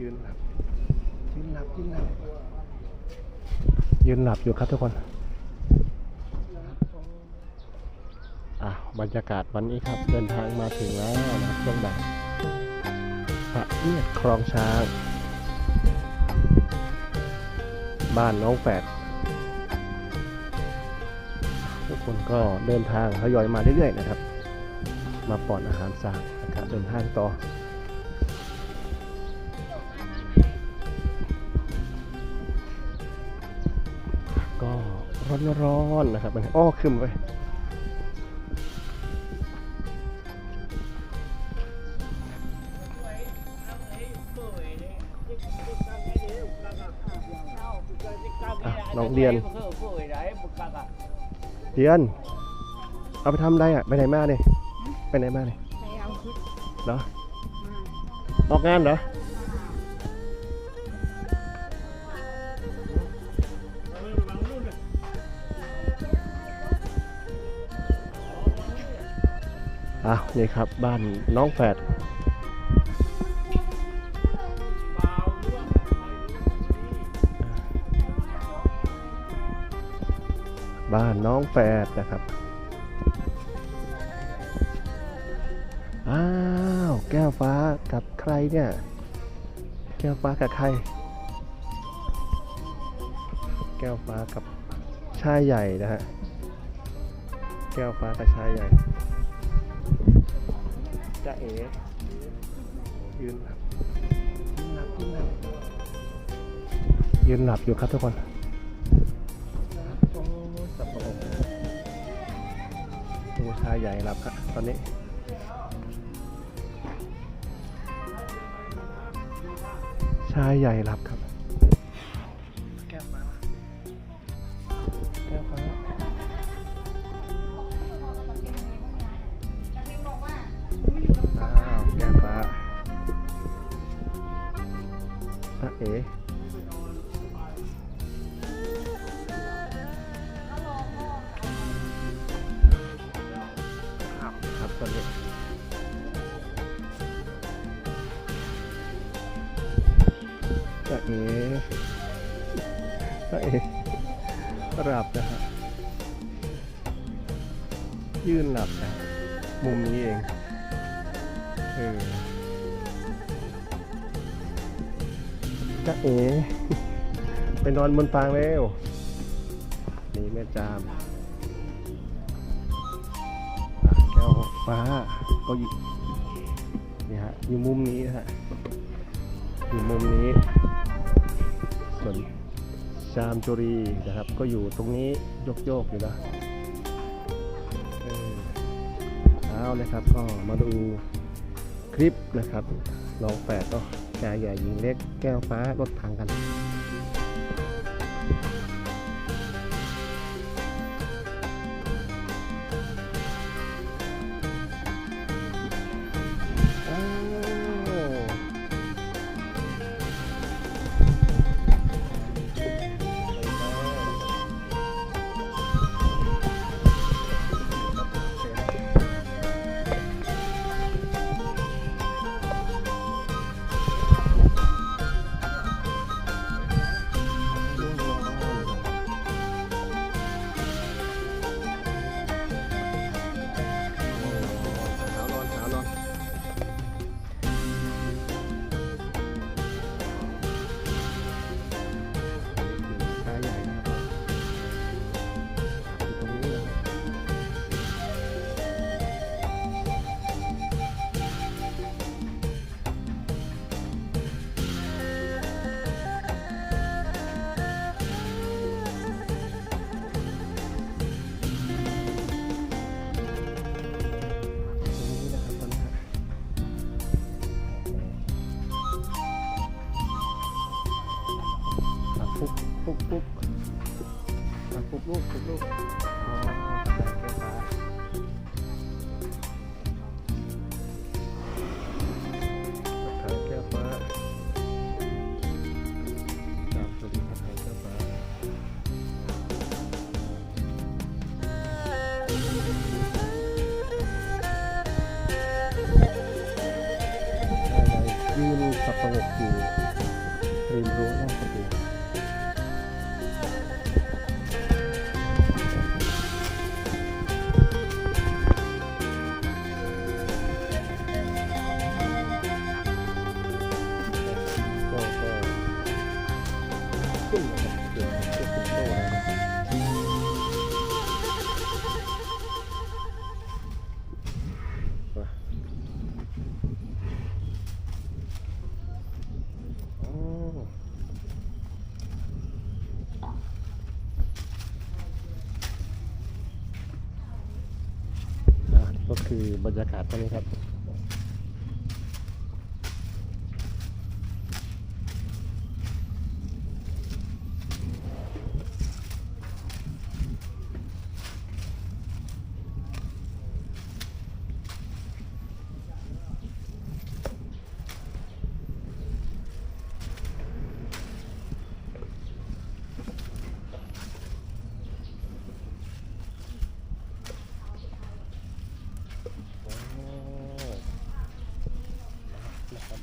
ยืนหลับ ยืนหลับ ยืนหลับ ยืนหลับอยู่ครับทุกคน อะบรรยากาศวันนี้ครับ เดินทางมาถึงแล้วนะครับช่วงบ่ายพระเนียดคลองช้าง บ้านน้องแฝดทุกคนก็เดินทางทยอยมาเรื่อยๆนะครับ มาป้อนอาหารสัตว์นะครับเดินทางต่อ ร้อนๆนะครับมันอ้อขึ้นไปอะน้องเรียนเดียน เอาไปทำอะไรอะ ไปไหนมาเนี่ย ไปไหนมาเนี่ยไปเอาชุดเหรอมาออกงานเหรอ อ้าวนี่ครับบ้านน้องแฝดบ้านน้องแฝดนะครับ อ้าว แก้วฟ้ากับใครเนี่ย แก้วฟ้ากับใคร แก้วฟ้ากับชายใหญ่นะฮะ แก้วฟ้ากับชายใหญ่ จ้าเอ๋ยืนหลับยืนหลับยืนหลับยืนหลับอยู่ครับทุกคนสับปะรดดูชายใหญ่หลับครับตอนนี้ชายใหญ่หลับครับ แก้วฟ้าแก้วฟ้า หลับนะฮะยื่นหลับนะมุมนี้เองเออจะเอ๋ไปนอนบนฟางเร็วนี่แม่จามแก้วฟ้าก็อยู่นี่ฮะอยู่มุมนี้ฮะอยู่มุมนี้ส่วน ชามจุรีนะครับ ก็อยู่ตรงนี้โยกโยกๆอยู่นะเอาเลยครับก็มาดูคลิปนะครับน้องแฝดก็ชายใหญ่หญิงเล็กแก้วฟ้ารถพังกัน ลูกปุ๊บลูกอ๋อแก้ฟ้าถ่ายแก้ฟ้าครับสวัสดีครับถ่ยแก้วฟ้าใช่เลยยืนสับประกอยู่ริมรั้วนอก คือบรรยากาศตอนนี้ครับ โอ้นะครับ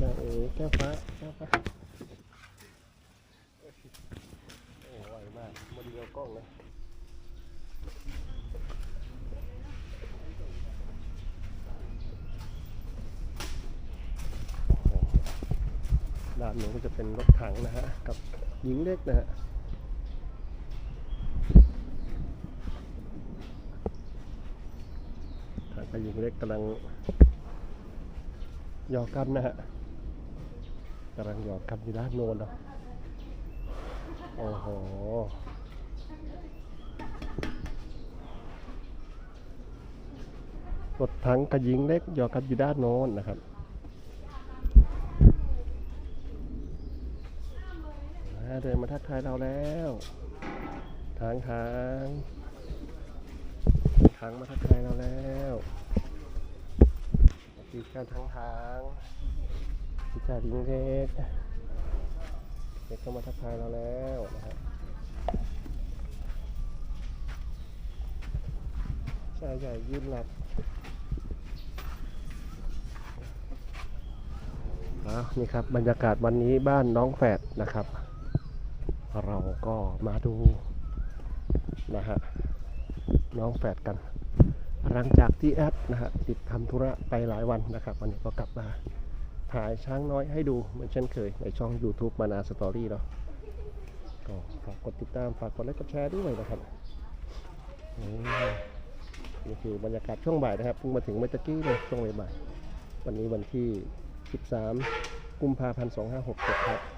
นางเอ๋ แก้วฟ้าแก้วฟ้าโอ้ไวมากมาดีเอากล้องเลยด้านหนูก็จะเป็นรถถังนะฮะ กับหญิงเล็กนะฮะทางไปหญิงเล็กกำลังยอกกันนะฮะ กำลังหยอกกันอยู่ด้านโน้นนะโอ้โหรถถังกับหญิงเล็กหยอกกันอยู่ด้านโน้นนะครับอ่าเดินมาทักทายเราแล้วทางทางทางมาทักทายเราแล้วสวัสดีการทางทาง ชายลิงเล็กเด็กเข้ามาทักทายเราแล้วนะครับชายใหญ่ยืนหลับนี่ครับบรรยากาศวันนี้บ้านน้องแฝดนะครับ เราก็มาดูนะฮะน้องแฝดกัน หลังจากที่แอดนะฮะติดทำธุระไปหลายวันนะครับ วันนี้ก็กลับมา ถ่ายช้างน้อยให้ดูเหมือนเช่นเคยในช่อง YouTube มานาสตอรี่เนาะก็ฝากกดติดตามฝากกดไลค์กดแชร์ด้วยนะครับนี่คือบรรยากาศช่วงบ่ายนะครับเพิ่งมาถึงเมื่อตะกี้เลยช่วงบ่ายวันนี้วันที่ 13 กุมภาพันธ์2567ครับ